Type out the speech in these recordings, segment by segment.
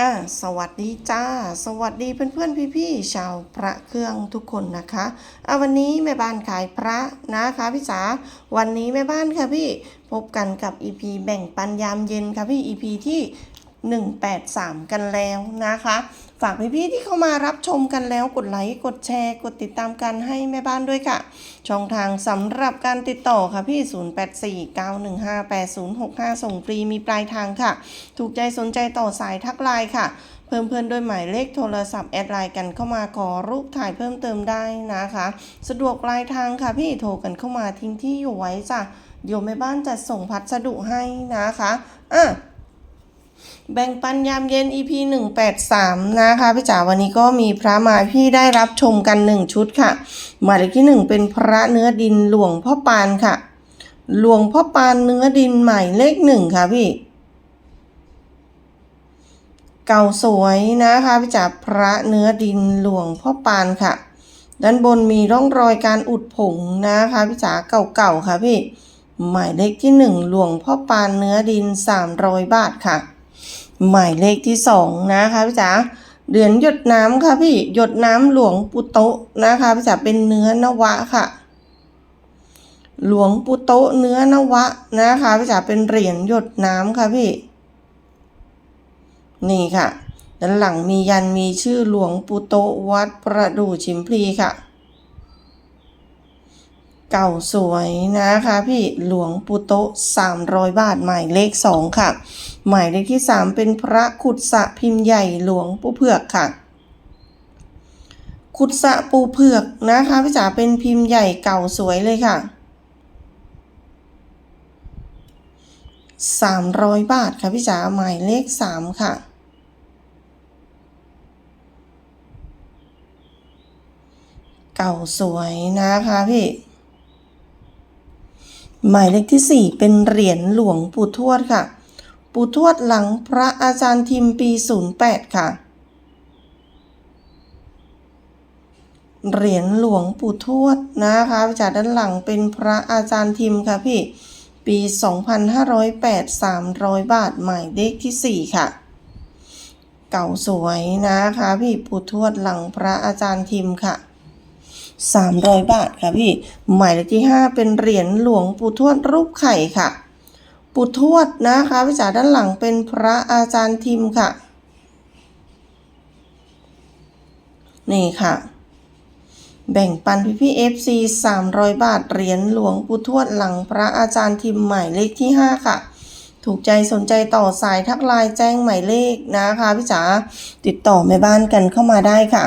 อ่าสวัสดีจ้า สวัสดีเพื่อนๆพี่ๆชาวพระเครื่องทุกคนนะคะอ่าวันนี้แม่บ้านขายพระนะคะพี่จ๋าวันนี้แม่บ้านค่ะพี่พบกันกับ EP แบ่งปันยามเย็นค่ะพี่ EP ที่ 183 กันแล้วนะคะ ฝากพี่ๆที่เข้ามารับชมกันแล้วกดไลค์กดแชร์กดติดตามกันให้แม่บ้านด้วยค่ะ ช่องทางสำหรับการติดต่อค่ะพี่ 0849158065 ส่งฟรีมีปลายทางค่ะ ถูกใจสนใจต่อสายทักไลน์ค่ะ เพิ่มเพื่อนด้วยหมายเลขโทรศัพท์แอดไลน์กันเข้ามาขอรูปถ่ายเพิ่มเติมได้นะคะ สะดวกปลายทางค่ะพี่โทรกันเข้ามาทิ้งที่อยู่ไว้จ้ะเดี๋ยวแม่บ้านจะส่งพัสดุให้นะคะอะ แบ่งปันยามเย็น EP 183 นะคะพี่จ๋าวันนี้ก็มีพระมาพี่ได้รับชมกัน 1 ชุดค่ะ หมายเลขที่ 1 เป็นพระเนื้อดินหลวงพ่อปานค่ะ หลวงพ่อปานเนื้อดินหมายเลขหนึ่งค่ะพี่ เก่าสวยนะคะพี่จ๋าพระเนื้อดินหลวงพ่อปานค่ะ ด้านบนมีร่องรอยการอุดผงนะคะพี่จ๋าเก่าๆค่ะพี่ หมายเลขที่หนึ่งหลวงพ่อปานเนื้อดิน 300 บาทค่ะ หมายเลขที่สองนะคะพี่จ๋าเหรียญหยดน้ำค่ะพี่หยดน้ำหลวงปุโตะนะคะพี่จ๋าเป็นเนื้อนวะค่ะ หลวงปุโตะเนื้อนวะนะคะพี่จ๋าเป็นเหรียญหยดน้ำค่ะพี่ นี่ค่ะด้านหลังมียันมีชื่อหลวงปุโตะวัดประดู่ชิมพลีค่ะ เก่าสวยนะคะพี่หลวงปุโตะ300 บาทหมายเลข2ค่ะ หมายเลขที่ 3 เป็นพระขุดสะพิมพ์ใหญ่หลวงปู่เผือกค่ะ ขุดสะปูเผือกนะคะพี่จ๋าเป็นพิมพ์ใหญ่เก่าสวยเลยค่ะ 300 บาทค่ะพี่จ๋าหมายเลข 3 ค่ะเก่าสวยนะคะพี่ หมายเลขที่ 4 เป็นเหรียญหลวงปู่ทวดค่ะ ปู่ทวดหลังพระอาจารย์ทิมปี 08 ค่ะ เหรียญหลวงปู่ทวดนะคะจากด้านหลังเป็นพระอาจารย์ทิมค่ะพี่ ปี 2508 300 บาทหมายเลขที่ 4 ค่ะ เก่าสวยนะคะพี่ปู่ทวดหลังพระอาจารย์ทิมค่ะ300 บาทค่ะพี่ หมายเลขที่ 5 เป็นเหรียญหลวงปู่ทวดรูปไข่ค่ะ ปู่ทวดนะคะพี่จ๋าด้านหลังเป็นพระอาจารย์ทิมค่ะ นี่ค่ะ แบ่งปันพี่พี่ FC 300บาทเหรียญหลวงปู่ทวดหลังพระอาจารย์ทิมหมายเลขที่5ค่ะ ถูกใจสนใจต่อสายทักไลน์แจ้งหมายเลขนะคะพี่จ๋าติดต่อแม่บ้านกันเข้ามาได้ค่ะ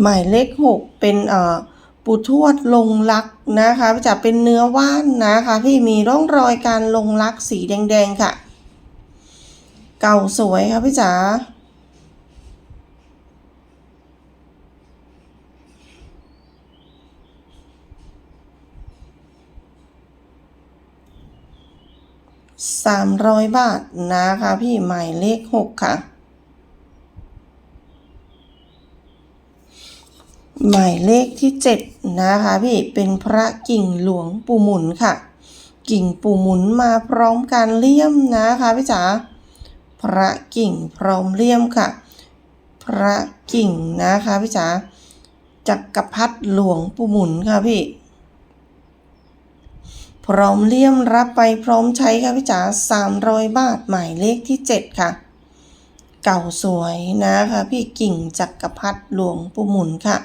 หมายเลข6เป็นเอ่อ ปูทวดลงลักนะคะจะเป็นเนื้อว่านนะคะพี่มีร่องรอยการลงลักสีแดงๆค่ะ เก่าสวยค่ะพี่จ๋าสามร้อยบาทนะคะพี่หมายเลขหกค่ะ หมายเลขที่ 7 นะคะพี่เป็นพระกิ่งหลวงปู่หมุนค่ะ กิ่งปู่หมุนมาพร้อมการเลี่ยมนะคะพี่จ๋าพระกิ่งพร้อมเลี่ยมค่ะ พระกิ่งนะคะพี่จ๋าจักรพรรดิหลวงปู่หมุนค่ะพี่ พร้อมเลี่ยมรับไปพร้อมใช้ค่ะพี่จ๋า300บาทหมายเลขที่ 7 ค่ะเก่าสวยนะคะพี่กิ่งจักรพรรดิหลวงปู่หมุนค่ะ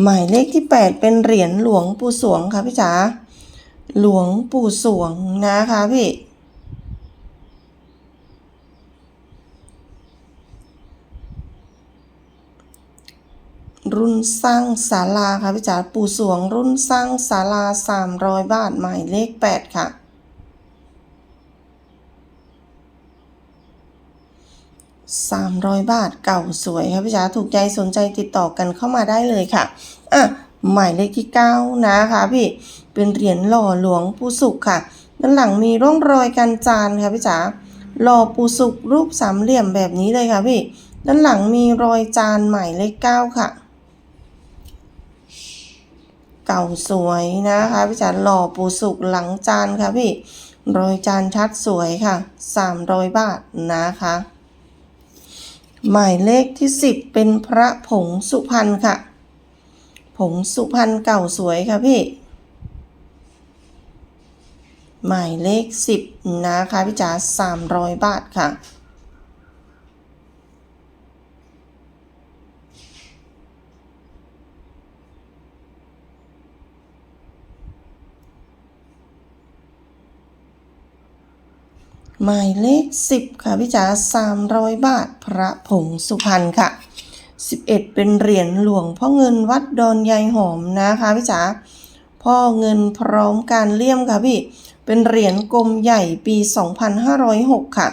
หมายเลขที่ 8 เป็นเหรียญหลวงปู่สวงค่ะพี่จ๋าหลวงปู่สวงนะคะพี่ รุ่นสร้างศาลาค่ะพี่จ๋าปู่สวง รุ่นสร้างศาลา300 บาทหมายเลข 8 ค่ะ 300 บาทเก่าสวยค่ะพี่จ๋าถูกใจสนใจติดต่อกันเข้ามาได้เลยค่ะอะหมายเลขที่ 9 นะคะพี่เป็นเหรียญหล่อหลวงปู่สุขค่ะด้านหลังมีร่องรอยการจานค่ะพี่จ๋าหล่อปู่สุขรูปสามเหลี่ยมแบบนี้เลยค่ะพี่ด้านหลังมีรอยจานหมายเลข 9 ค่ะ เก่าสวยนะคะพี่จ๋าหล่อปู่สุขหลังจานค่ะพี่รอยจานชัดสวยค่ะ 300 บาทนะคะ หมายเลขที่สิบเป็นพระผงสุพรรณค่ะ ผงสุพรรณเก่าสวยค่ะพี่ หมายเลขสิบนะคะพี่จ๋าสามร้อยบาทค่ะ หมายเลขสิบค่ะพี่จ๋าสามร้อยบาทพระผงสุพรรณค่ะสิบเอ็ดเป็นเหรียญหลวงพ่อเงินวัดดอนยายหอมนะคะพี่จ๋าพ่อเงินพร้อมการเลี่ยมค่ะพี่ เป็นเหรียญกลมใหญ่ปี 2506 ค่ะ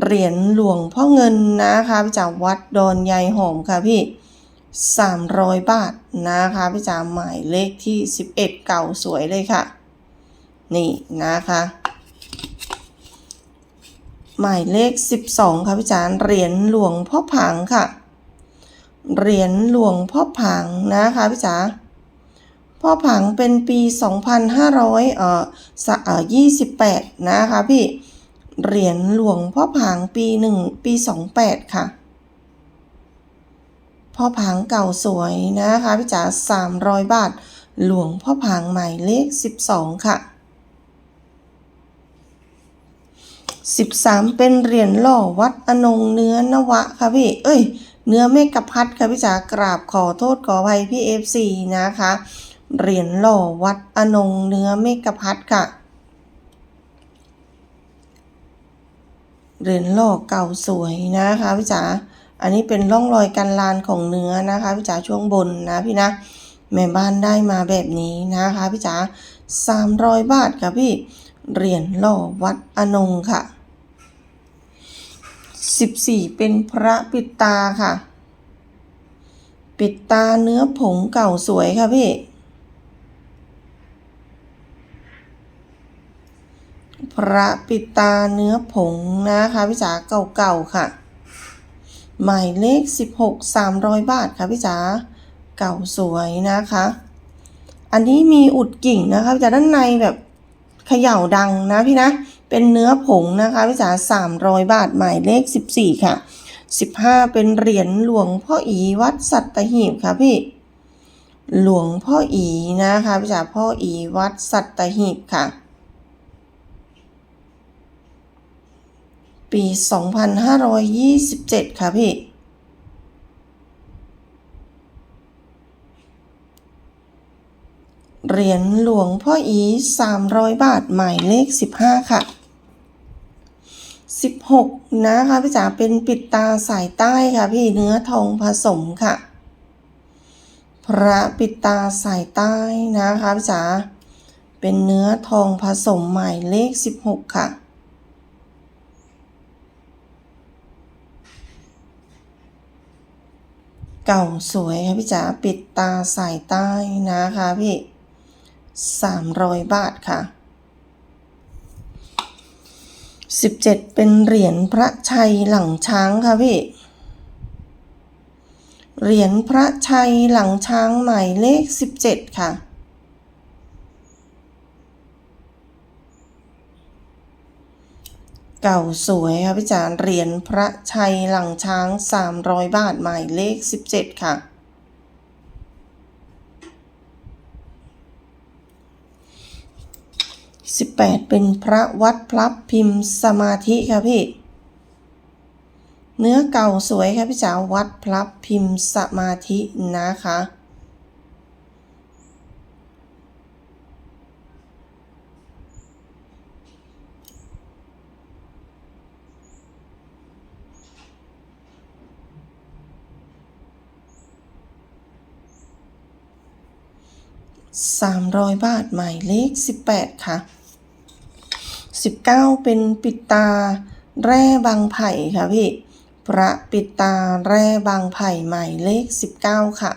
เหรียญหลวงพ่อเงินนะคะพี่จ๋าวัดดอนยายหอมค่ะพี่ 300 บาทนะคะพี่จ๋าหมายเลขที่ 11 เก่าสวยเลยค่ะ นี่นะคะ หมายเลข 12 ค่ะพี่จ๋าเหรียญหลวงพ่อผางค่ะ เหรียญหลวงพ่อผางนะคะพี่จ๋าพ่อผังเป็นปี 2,500เอ่อสะเอ่อ28 นะคะพี่ เหรียญหลวงพ่อผังปี 1 ปี 28 ค่ะ พ่อผังเก่าสวยนะคะพี่จ๋า300 บาท หลวงพ่อผังหมายเลข 12 ค่ะ 13เป็นเหรียญหล่อวัดอนงเนื้อนวะค่ะพี่ เอ้ย เนื้อเมกะพัดค่ะพี่จ๋ากราบขอโทษขออภัยพี่ FC นะคะ เหรียญหล่อวัดอนงเนื้อเมกะพัดค่ะ เหรียญหล่อเก่าสวยนะคะพี่จ๋า อันนี้เป็นร่องรอยการลานของเนื้อนะคะพี่จ๋าช่วงบนนะพี่นะแม่บ้านได้มาแบบนี้นะคะพี่จ๋าสามร้อยบาทค่ะพี่เหรียญหล่อวัดอนงค่ะ สิบสี่เป็นพระปิดตาค่ะ ปิดตาเนื้อผงเก่าสวยค่ะพี่พระปิดตาเนื้อผงนะคะพี่จ๋าเก่าๆค่ะ หมายเลข 16 300 บาทค่ะพี่จ๋าเก่าสวยนะคะ อันนี้มีอุดกิ่งนะคะพี่จ๋าด้านในแบบเขย่าดังนะพี่นะ เป็นเนื้อผงนะคะพี่จ๋า300 บาทหมายเลข 14 ค่ะ 15 เป็นเหรียญหลวงพ่ออีวัดสัตหีบค่ะพี่ หลวงพ่ออีนะคะพี่จ๋าพ่ออีวัดสัตหีบค่ะ ปี 2527 ค่ะพี่ เหรียญหลวงพ่ออี300 บาทหมายเลข 15 ค่ะ 16 นะคะพี่จ๋าเป็นปิดตาสายใต้ค่ะพี่เนื้อทองผสมค่ะ พระปิดตาสายใต้นะคะพี่จ๋าเป็นเนื้อทองผสมหมายเลข 16 ค่ะเก่าสวยค่ะพี่จ๋าปิดตาสายใต้นะคะพี่ สามร้อยบาทค่ะสิบเจ็ดเป็นเหรียญพระชัยหลังช้างค่ะพี่ เหรียญพระชัยหลังช้างหมายเลขสิบเจ็ดค่ะเก่าสวยค่ะพี่จ๋าเหรียญพระชัยหลังช้าง 300 บาทหมายเลข 17 ค่ะ 18 เป็นพระวัดพลับพิมพ์สมาธิค่ะพี่ เนื้อเก่าสวยค่ะพี่จ๋าวัดพลับพิมพ์สมาธินะคะ300 บาทหมายเลข 18 ค่ะ 19 เป็นปิดตาแร่บางไผ่ค่ะพี่ พระปิดตาแร่บางไผ่หมายเลข 19 ค่ะ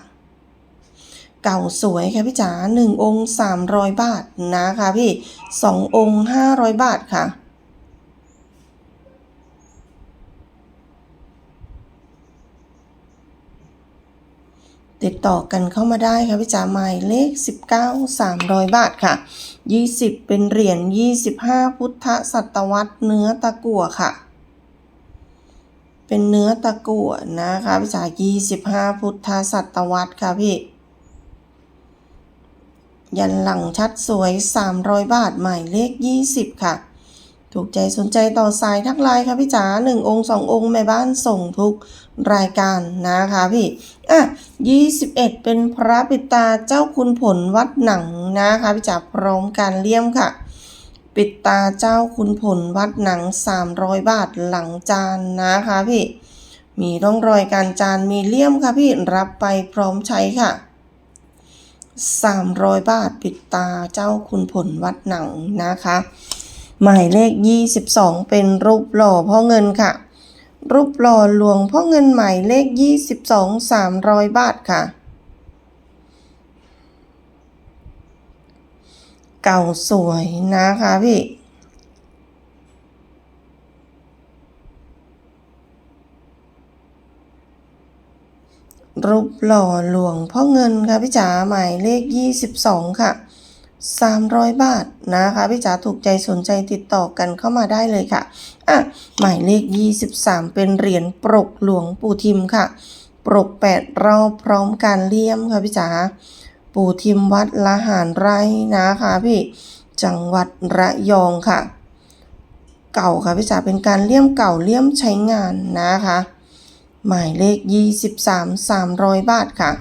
เก่าสวยค่ะพี่จ๋า1องค์ 300 บาทนะคะพี่ 2 องค์ 500 บาทค่ะ ติดต่อกันเข้ามาได้ค่ะพี่จ๋าหมายเลข 19 300 บาทค่ะ 20 เป็นเหรียญ 25 พุทธศตวรรษเนื้อตะกั่วค่ะ เป็นเนื้อตะกั่วนะคะพี่จ๋า25 พุทธศตวรรษค่ะพี่ ยันหลังชัดสวย 300 บาทหมายเลข 20 ค่ะ ถูกใจสนใจต่อสายทักไลน์ค่ะพี่จ๋าหนึ่งองค์สององค์แม่บ้านส่งทุกรายการนะคะพี่ อะ21เอ็ดเป็นพระปิตาเจ้าคุณผลวัดหนังนะคะพี่จ๋าพร้อมการเลี่ยมค่ะ ปิตาเจ้าคุณผลวัดหนัง300บาทหลังจานนะคะพี่ มีร่องรอยการจานมีเลี่ยมค่ะพี่รับไปพร้อมใช้ค่ะ300บาทปิดตาเจ้าคุณผลวัดหนังนะคะ หมายเลข 22 เป็นรูปหล่อพ่อเงินค่ะ รูปหล่อหลวงพ่อเงินหมายเลข 22 300 บาทค่ะ เก่าสวยนะคะพี่รูปหล่อหลวงพ่อเงินค่ะพี่จ๋าหมายเลข 22 ค่ะ 300 บาทนะคะพี่จ๋าถูกใจสนใจติดต่อกันเข้ามาได้เลยค่ะอะหมายเลข 23 เป็นเหรียญปรกหลวงปู่ทิมค่ะ ปรก 8 รอบพร้อมการเลี่ยมค่ะพี่จ๋าปู่ทิมวัดละหารไรนะคะพี่จังหวัดระยองค่ะ เก่าค่ะพี่จ๋าเป็นการเลี่ยมเก่าเลี่ยมใช้งานนะคะ หมายเลข 23 300 บาทค่ะ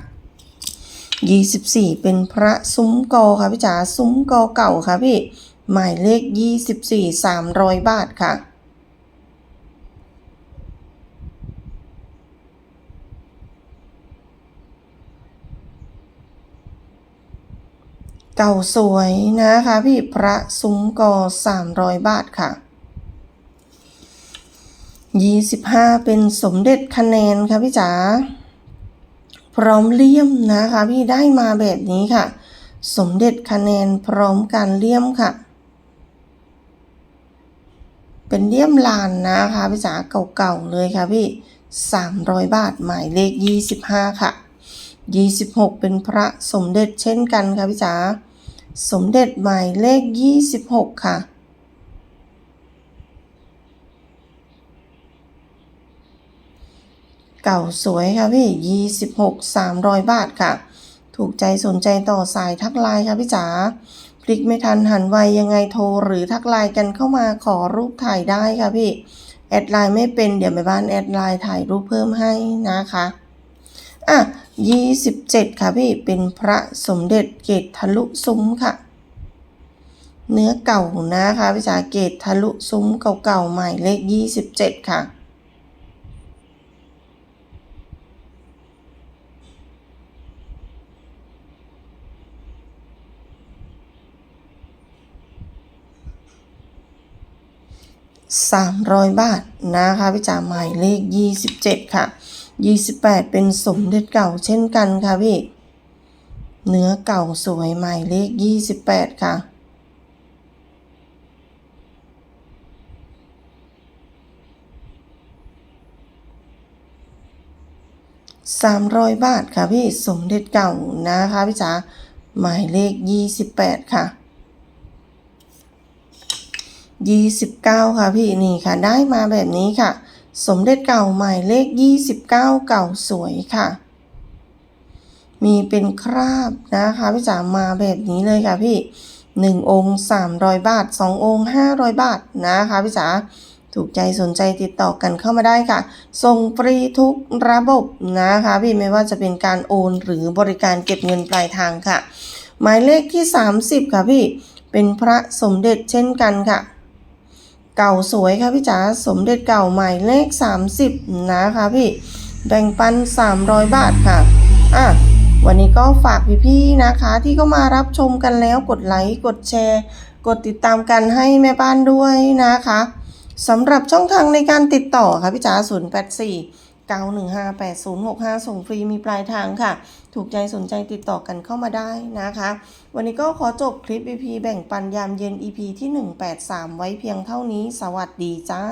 24เป็นพระซุ้มกอค่ะพี่จ๋าซุ้มกอเก่าค่ะพี่ หมายเลข24 300บาทค่ะเก่าสวยนะคะพี่พระซุ้มกอ300บาทค่ะ25เป็นสมเด็จคะแนนค่ะพี่จ๋า พร้อมเลี่ยมนะคะพี่ได้มาแบบนี้ค่ะ สมเด็จคะแนนพร้อมการเลี่ยมค่ะ เป็นเลี่ยมลานนะคะพี่จ๋าเก่าๆเลยค่ะพี่300บาทหมายเลข25ค่ะ26เป็นพระสมเด็จเช่นกันค่ะพี่จ๋าสมเด็จหมายเลข26ค่ะ เก่าสวยค่ะพี่ 26 300 บาทค่ะ ถูกใจสนใจต่อสายทักไลน์ค่ะพี่จ๋าพลิกไม่ทันหันไวยังไงโทรหรือทักไลน์กันเข้ามาขอรูปถ่ายได้ค่ะพี่ แอดไลน์ไม่เป็นเดี๋ยวแม่บ้านแอดไลน์ถ่ายรูปเพิ่มให้นะคะอะ27 ค่ะพี่ เป็นพระสมเด็จเกตทะลุซุ้มค่ะ เนื้อเก่านะคะพี่จ๋าเกตทะลุซุ้มเก่าๆหมายเลข 27 ค่ะ 300 บาทนะคะพี่จ๋าหมายเลข 27 ค่ะ 28 เป็นสมเด็จเก่าเช่นกันค่ะพี่ เนื้อเก่าสวยหมายเลข 28 ค่ะ300บาทค่ะพี่สมเด็จเก่านะคะพี่จ๋าหมายเลข28ค่ะ 29 ค่ะพี่นี่ค่ะ ได้มาแบบนี้ค่ะ สมเด็จเก่าหมายเลข 29 เก่าสวยค่ะ มีเป็นคราบนะคะพี่จ๋ามาแบบนี้เลยค่ะพี่1องค์300 บาท2องค์500 บาทนะคะพี่จ๋าถูกใจสนใจติดต่อกันเข้ามาได้ค่ะ ส่งฟรีทุกระบบนะคะพี่ไม่ว่าจะเป็นการโอนหรือบริการเก็บเงินปลายทางค่ะ หมายเลขที่ 30 ค่ะพี่ เป็นพระสมเด็จเช่นกันค่ะ เก่าสวยค่ะพี่จ๋าสมเด็จเก่าหมายเลข 30 นะคะพี่แบ่งปัน 300 บาทค่ะอะวันนี้ก็ฝากพี่ๆนะคะที่เข้ามารับชมกันแล้วกดไลค์กดแชร์ กดติดตามกันให้แม่บ้านด้วยนะคะสำหรับช่องทางในการติดต่อค่ะพี่จ๋า084 9158065 ส่งฟรีมีปลายทางค่ะ ถูกใจสนใจติดต่อกันเข้ามาได้นะคะ วันนี้ก็ขอจบคลิป EP แบ่งปันยามเย็น EP ที่ 183 ไว้เพียงเท่านี้ สวัสดีจ้า